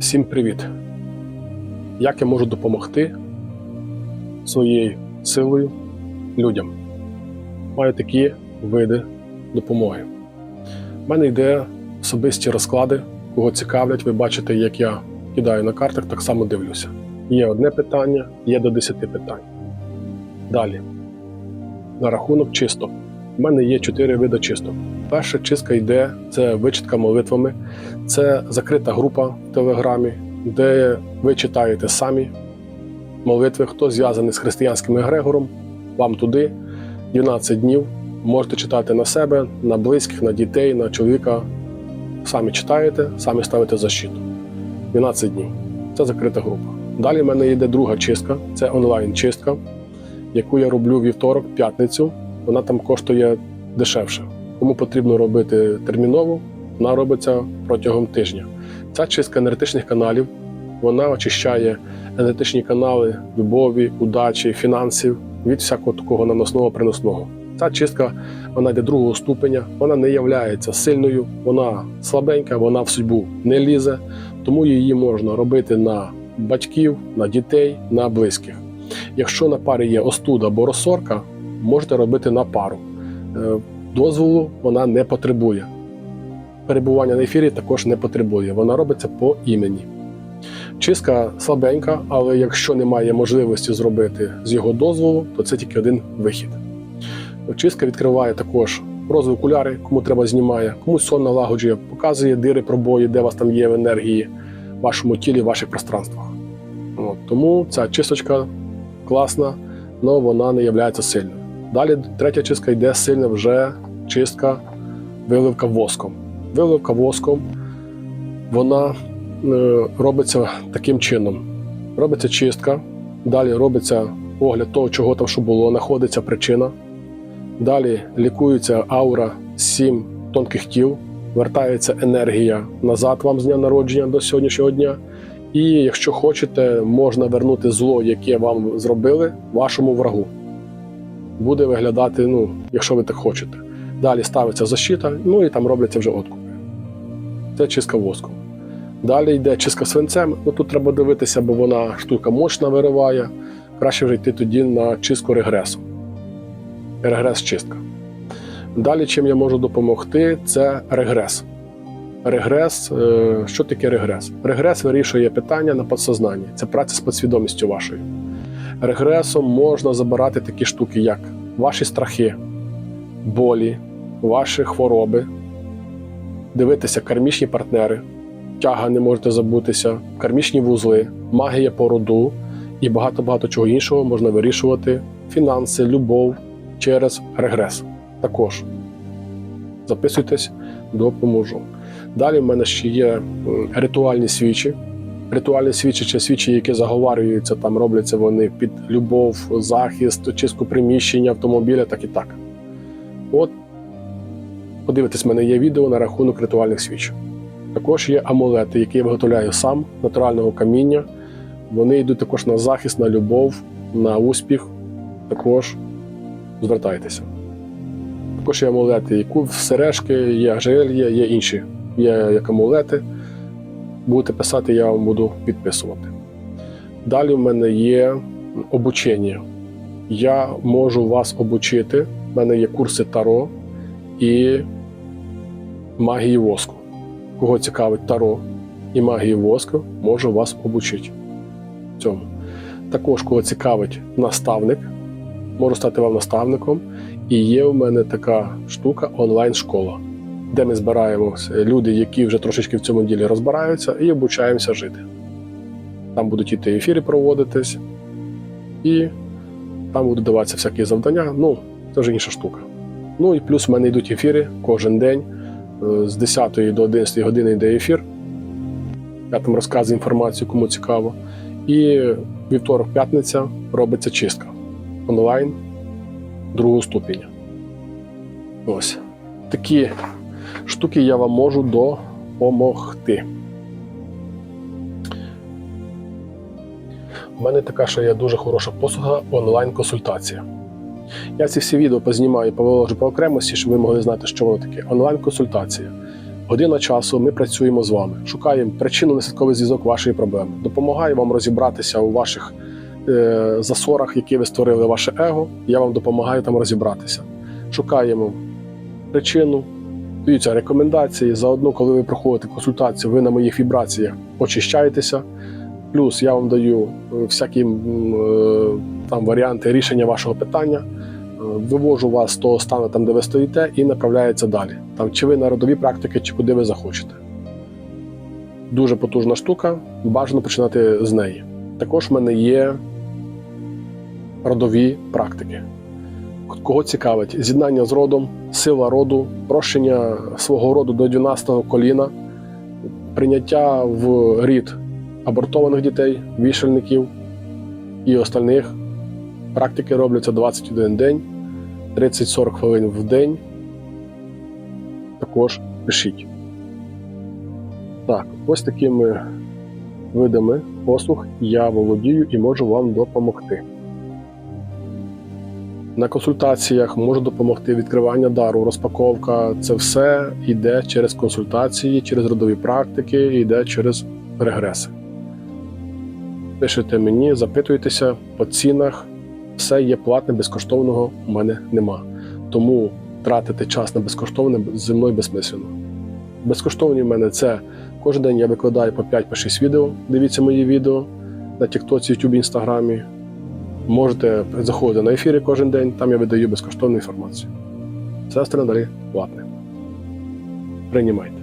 Всім привіт! Як я можу допомогти своєю силою людям? Маю такі види допомоги. У мене йде особисті розклади, кого цікавлять, ви бачите, як я кидаю на картах, так само дивлюся. Є одне питання, є до 10 питань. Далі. На рахунок чисток. У мене є чотири види чисток. Перша чистка йде це вичитка молитвами. Це закрита група в Телеграмі, де ви читаєте самі молитви, хто зв'язаний з християнським егрегором, вам туди 12 днів. Можете читати на себе, на близьких, на дітей, на чоловіка. Самі читаєте, самі ставите защиту. 12 днів. Це закрита група. Далі в мене йде друга чистка, це онлайн-чистка, яку я роблю вівторок, п'ятницю. Вона там коштує дешевше. Кому потрібно робити терміново, вона робиться протягом тижня. Ця чистка енергетичних каналів вона очищає енергетичні канали любові, удачі, фінансів від всякого такого наносного приносного. Ця чистка вона йде другого ступеня, вона не є сильною, вона слабенька, вона в судьбу не лізе, тому її можна робити на батьків, на дітей, на близьких. Якщо на парі є остуда або розсорка, можете робити на пару. Е, Дозволу вона не потребує. Перебування на ефірі також не потребує. Вона робиться по імені. Чистка слабенька, але якщо немає можливості зробити з його дозволу, то це тільки один вихід. Чистка відкриває також розові окуляри, кому треба знімає, комусь сон налагоджує, показує дири, пробої, де у вас там є в енергії, в вашому тілі, в ваших пространствах. От, тому ця чисточка класна, але вона не є сильною. Далі третя чистка йде сильна вже чистка, виливка воском. Виливка воском вона е, робиться таким чином: робиться чистка, далі робиться огляд того, чого там що було, знаходиться причина. Далі лікується аура сім тонких тіл, вертається енергія назад вам з дня народження до сьогоднішнього дня. І якщо хочете, можна вернути зло, яке вам зробили, вашому врагу. Буде виглядати, ну, якщо ви так хочете. Далі ставиться защита, ну і там робляться вже откупи. Це чистка воском. Далі йде чистка свинцем. Ну тут треба дивитися, бо вона штука мощна вириває. Краще вже йти тоді на чистку регресом. Регрес-чистка. Далі, чим я можу допомогти, це регрес. Регрес, е, що таке регрес? Регрес вирішує питання на підсознанні. Це праця з підсвідомістю вашою. Регресом можна забирати такі штуки, як ваші страхи, болі, ваші хвороби, дивитися кармічні партнери, тяга не можете забутися, кармічні вузли, магія породу і багато-багато чого іншого можна вирішувати, фінанси, любов через регрес. Також записуйтесь, допоможу. Далі в мене ще є ритуальні свічі. Ритуальні свічі чи свічі, які заговарюються, там робляться вони під любов, захист, чистку приміщення, автомобіля, так і так. От, подивитись, в мене є відео на рахунок ритуальних свіч. Також є амулети, які я виготовляю сам, натурального каміння. Вони йдуть також на захист, на любов, на успіх. Також звертайтеся. Також є амулети, які сережки, є ажелія, є інші. Є як амулети. Будете писати, я вам буду підписувати. Далі в мене є обучення. Я можу вас обучити. У мене є курси Таро і магії воску. Кого цікавить Таро і магії воску, можу вас обучити цьому. Також, кого цікавить наставник, можу стати вам наставником. І є у мене така штука онлайн-школа, де ми збираємося люди, які вже трошечки в цьому ділі розбираються, і обучаємося жити. Там будуть іти ефіри проводитись, і там будуть даватися всякі завдання. Ну, це вже інша штука. Ну і плюс в мене йдуть ефіри кожен день е, з 10 до 11 години йде ефір. Я там розказую інформацію, кому цікаво. І вівторок-п'ятниця робиться чистка онлайн другого ступеня. Ось такі штуки я вам можу допомогти. У мене така ще є дуже хороша послуга онлайн-консультація. Я ці всі відео познімаю і повиложу по окремості, щоб ви могли знати, що воно таке. Онлайн-консультація. Година часу ми працюємо з вами, шукаємо причинно-наслідковий зв'язок вашої проблеми, допомагаємо вам розібратися у ваших е, засорах, які ви створили ваше его. Я вам допомагаю там розібратися. Шукаємо причину, даються рекомендації. Заодно, коли ви проходите консультацію, ви на моїх вібраціях очищаєтеся. Плюс я вам даю е, всякі е, там варіанти рішення вашого питання. Е, Вивожу вас з того стану, там, де ви стоїте, і направляється далі. Там, чи ви на родові практики, чи куди ви захочете. Дуже потужна штука, бажано починати з неї. Також в мене є родові практики. Кого цікавить з'єднання з родом, сила роду, прощення свого роду до 12-го коліна, прийняття в рід абортованих дітей, вішальників і остальних. Практики робляться 21 день, 30-40 хвилин в день. Також пишіть. Так, ось такими видами послуг я володію і можу вам допомогти. На консультаціях можу допомогти відкривання дару, розпаковка. Це все йде через консультації, через родові практики, йде через регреси. Пишете мені, запитуєтеся по цінах. Все є платне, безкоштовного у мене нема. Тому тратити час на безкоштовне зі мною безсмислено. Безкоштовні в мене це кожен день я викладаю по 5-6 відео. Дивіться мої відео на Тіктоці, Ютубі, Інстаграмі. Можете заходити на ефіри кожен день, там я видаю безкоштовну інформацію. Все остальне далі платне. Приймайте.